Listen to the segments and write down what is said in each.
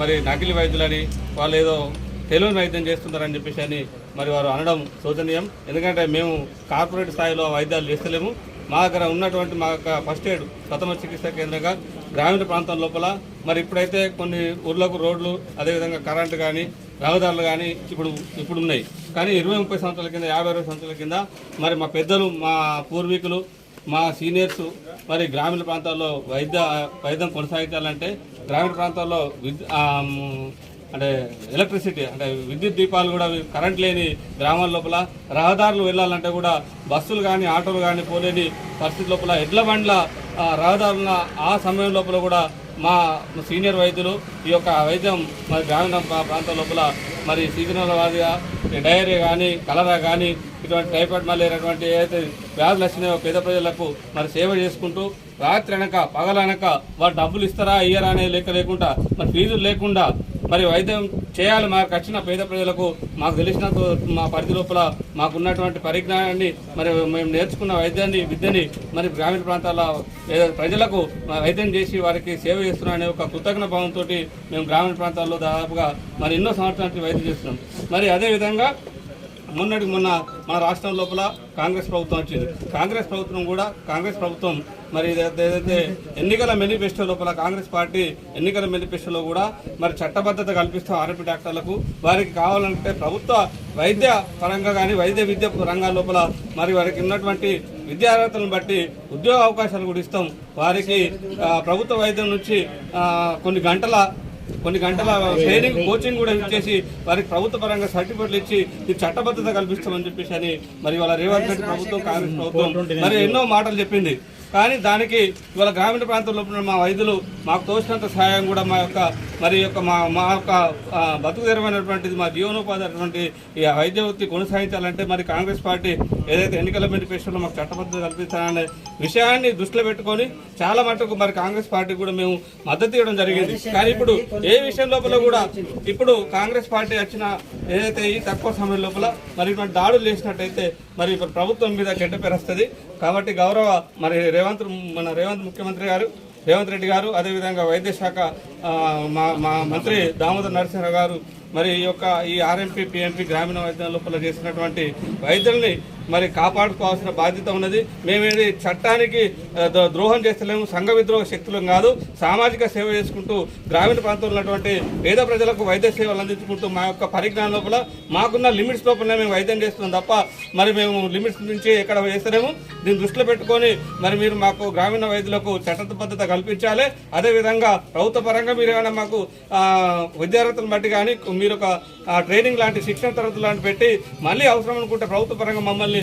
మరి నకిలీ వైద్యులని వాళ్ళు ఏదో తెలియని వైద్యం చేస్తున్నారని చెప్పేసి అని మరి వారు అనడం శోచనీయం. ఎందుకంటే మేము కార్పొరేట్ స్థాయిలో వైద్యాలు చేస్తలేము. మా దగ్గర ఉన్నటువంటి మా యొక్క ఫస్ట్ ఎయిడ్ ప్రథమ చికిత్స కేంద్రంగా గ్రామీణ ప్రాంతం లోపల మరి ఇప్పుడైతే కొన్ని ఊర్లకు రోడ్లు అదేవిధంగా కరెంటు కానీ రహదారులు కానీ ఇప్పుడు ఇప్పుడు ఉన్నాయి. కానీ ఇరవై ముప్పై సంవత్సరాల కింద యాభై అరవై సంవత్సరాల కింద మరి మా పెద్దలు మా పూర్వీకులు మా సీనియర్స్ మరి గ్రామీణ ప్రాంతాల్లో వైద్య వైద్యం కొనసాగించాలంటే గ్రామీణ ప్రాంతాల్లో అంటే ఎలక్ట్రిసిటీ అంటే విద్యుత్ దీపాలు కూడా కరెంట్ లేని గ్రామాల లోపల రహదారులు వెళ్ళాలంటే కూడా బస్సులు కానీ ఆటోలు కానీ పోలేని పరిస్థితి లోపల ఎడ్ల బండ్ల రహదారుల ఆ సమయం లోపల కూడా మా సీనియర్ వైద్యులు ఈ యొక్క వైద్యం మా గ్రామీణ ప్రాంతం లోపల మరి సీజనల్ వారిగా డయేరియా కానీ కలరా కానీ ఇటువంటి టైఫాయిడ్ మలేరియా అటువంటి ఏదైతే వ్యాధులు వచ్చినాయో పేద ప్రజలకు మరి సేవ చేసుకుంటూ రాత్రి అనక పగలనక వారు డబ్బులు ఇస్తారా ఇయ్యరా అనే లెక్క లేకుండా మరి ఫీజులు లేకుండా మరి వైద్యం చేయాలి మాకు వచ్చిన పేద ప్రజలకు మాకు తెలిసిన మా పరిధి లోపల మాకున్నటువంటి పరిజ్ఞానాన్ని మరి మేము నేర్చుకున్న వైద్యాన్ని విద్యని మరి గ్రామీణ ప్రాంతాల ప్రజలకు వైద్యం చేసి వారికి సేవ చేస్తున్నాం అనే ఒక కృతజ్ఞ భావంతో మేము గ్రామీణ ప్రాంతాల్లో దాదాపుగా మరి ఎన్నో సంవత్సరానికి వైద్యం చేస్తున్నాం. మరి అదేవిధంగా మొన్నటికి మొన్న మన రాష్ట్రం లోపల కాంగ్రెస్ ప్రభుత్వం వచ్చింది. కాంగ్రెస్ ప్రభుత్వం కూడా కాంగ్రెస్ ప్రభుత్వం మరి ఏదైతే ఎన్నికల మేనిఫెస్టో లోపల కాంగ్రెస్ పార్టీ ఎన్నికల మేనిఫెస్టోలో కూడా మరి చట్టబద్ధత కల్పిస్తాం ఆర్ఎంపీ డాక్టర్లకు వారికి కావాలంటే ప్రభుత్వ వైద్య పరంగా కానీ వైద్య విద్య రంగాల లోపల మరి వారికి ఉన్నటువంటి విద్యార్హతలను బట్టి ఉద్యోగ అవకాశాలు కూడా ఇస్తాం. వారికి ప్రభుత్వ వైద్యం నుంచి కొన్ని గంటల కొన్ని గంటల ట్రైనింగ్ కోచింగ్ కూడా ఇచ్చేసి వారికి ప్రభుత్వ పరంగా సర్టిఫికెట్లు ఇచ్చి ఇది చట్టబద్ధత కల్పిస్తామని చెప్పేసి అని మరి వాళ్ళ రేవంత్ రెడ్డి ప్రభుత్వం కాంగ్రెస్ ప్రభుత్వం మరి ఎన్నో మాటలు చెప్పింది. కానీ దానికి ఇవాళ గ్రామీణ ప్రాంతంలో మా వైద్యులు మాకు తోచినంత సహాయం కూడా మా యొక్క మరి యొక్క మా మా యొక్క ఆ, మా జీవనోపాధి అటువంటి ఈ వైద్య వృత్తి కొనసాగించాలంటే మరి కాంగ్రెస్ పార్టీ ఏదైతే ఎన్నికల మేనిఫెస్టోలో మాకు చట్టబద్ధత కల్పిస్తారనే విషయాన్ని దృష్టిలో పెట్టుకొని చాలా మటుకు మరి కాంగ్రెస్ పార్టీ కూడా మేము మద్దతు ఇవ్వడం జరిగింది. కానీ ఇప్పుడు ఏ విషయం లోపల కూడా ఇప్పుడు కాంగ్రెస్ పార్టీ వచ్చిన ఏదైతే ఈ తక్కువ సమయం లోపల మరి ఇటువంటి దాడులు చేసినట్టయితే మరి ఇప్పుడు ప్రభుత్వం మీద చెడ్డ పెరుస్తుంది కాబట్టి గౌరవ మరి రేవంత్ మన రేవంత్ ముఖ్యమంత్రి గారు రేవంత్ రెడ్డి గారు అదేవిధంగా వైద్య శాఖ మా మా మంత్రి దామోదర్ నరసింహరావు గారు మరి ఈ యొక్క ఈ ఆర్ఎంపీ పిఎంపీ గ్రామీణ వైద్యం లోపల చేసినటువంటి వైద్యుల్ని మరి కాపాడుకోవాల్సిన బాధ్యత ఉన్నది. మేమేది చట్టానికి ద్రోహం చేస్తలేము సంఘ విద్రోహ శక్తులం కాదు. సామాజిక సేవ చేసుకుంటూ గ్రామీణ ప్రాంతంలో ఉన్నటువంటి పేద ప్రజలకు వైద్య సేవలు అందించుకుంటూ మా యొక్క పరిజ్ఞానం లోపల మాకున్న లిమిట్స్ లోపలనే మేము వైద్యం చేస్తున్నాం తప్ప మరి మేము లిమిట్స్ నుంచి ఎక్కడ వేస్తలేము. దీన్ని దృష్టిలో పెట్టుకొని మరి మీరు మాకు గ్రామీణ వైద్యులకు చట్టబద్ధత కల్పించాలి. అదేవిధంగా ప్రభుత్వ పరంగా మీరు ఏమైనా మాకు ఆ, విద్యార్థులను బట్టి కానీ మీరు ఒక ట్రైనింగ్ లాంటి శిక్షణ తరగతులు లాంటి పెట్టి మళ్ళీ అవసరం అనుకుంటే ప్రభుత్వ పరంగా మమ్మల్ని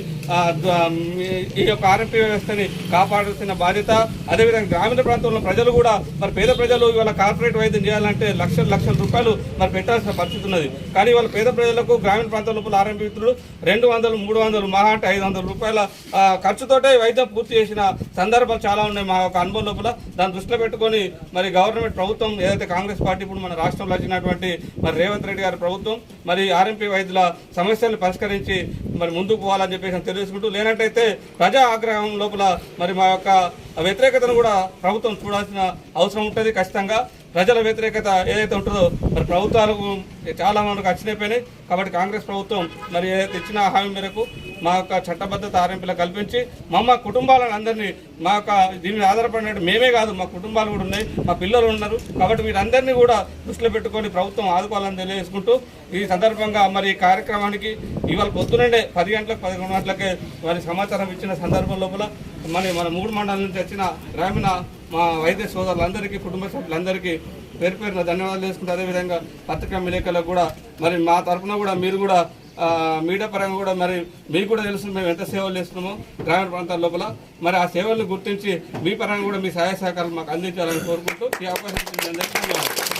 ఈ యొక్క ఆర్ఎంపీ వ్యవస్థని కాపాడాల్సిన బాధ్యత. అదేవిధంగా గ్రామీణ ప్రాంతంలో ప్రజలు కూడా మరి పేద ప్రజలు ఇవాళ కార్పొరేట్ వైద్యం చేయాలంటే లక్షల లక్షల రూపాయలు మరి పెట్టాల్సిన పరిస్థితి ఉన్నది. కానీ వాళ్ళ పేద ప్రజలకు గ్రామీణ ప్రాంతం లోపల ఆర్ఎంపీ మిత్రులు రెండు వందలు మూడు వందలు మహా అంటే ఐదు వందల రూపాయల ఖర్చుతోటే వైద్యం పూర్తి చేసిన సందర్భాలు చాలా ఉన్నాయి మా యొక్క అనుభవం లోపల. దాన్ని దృష్టిలో పెట్టుకొని మరి గవర్నమెంట్ ప్రభుత్వం ఏదైతే కాంగ్రెస్ పార్టీ ఇప్పుడు మన రాష్ట్రంలో వచ్చినటువంటి మరి రేవంత్ రెడ్డి గారి ప్రభుత్వం మరి ఆర్ఎంపీ వైద్యుల సమస్యలను పరిష్కరించి మరి ముందుకు పోవాలని చెప్పేసి తెలియజేసుకుంటూ లేనట్టయితే ప్రజా ఆగ్రహం లోపల మరి మా యొక్క వ్యతిరేకతను కూడా ప్రభుత్వం చూడాల్సిన అవసరం ఉంటుంది ఖచ్చితంగా. ప్రజల వ్యతిరేకత ఏదైతే ఉంటుందో మరి ప్రభుత్వాలకు చాలా మనకు అచ్చినైపోయినాయి. కాబట్టి కాంగ్రెస్ ప్రభుత్వం మరి ఏదైతే ఇచ్చిన హామీ మేరకు మా యొక్క చట్టబద్ధత ఆర్ఎంపీలకు కల్పించి మా కుటుంబాలను అందరినీ మా యొక్క దీని మీద ఆధారపడినట్టు మేమే కాదు మా కుటుంబాలు కూడా ఉన్నాయి మా పిల్లలు ఉన్నారు. కాబట్టి వీరందరినీ కూడా దృష్టిలో పెట్టుకొని ప్రభుత్వం ఆదుకోవాలని తెలియజేసుకుంటూ ఈ సందర్భంగా మరి ఈ కార్యక్రమానికి ఇవాళ పొద్దునండే పది గంటలకు పదకొండు గంటలకే మరి సమాచారం ఇచ్చిన సందర్భం లోపల మరి మన మూడు మండలం నుంచి వచ్చిన గ్రామీణ మా వైద్య సోదరులందరికీ కుటుంబ సభ్యులందరికీ పేరు పేరున ధన్యవాదాలు చేసుకుంటే అదేవిధంగా పత్రికా విలేకరులకు కూడా మరి మా తరఫున కూడా మీరు కూడా మీడియా పరంగా కూడా మరి మీకు కూడా తెలుసు మేము ఎంత సేవలు చేస్తున్నామో గ్రామీణ ప్రాంతాల లోపల. మరి ఆ సేవలను గుర్తించి మీ పరంగా కూడా మీ సహాయ సహకారాలు మాకు అందించాలని కోరుకుంటూ ఈ అవకాశం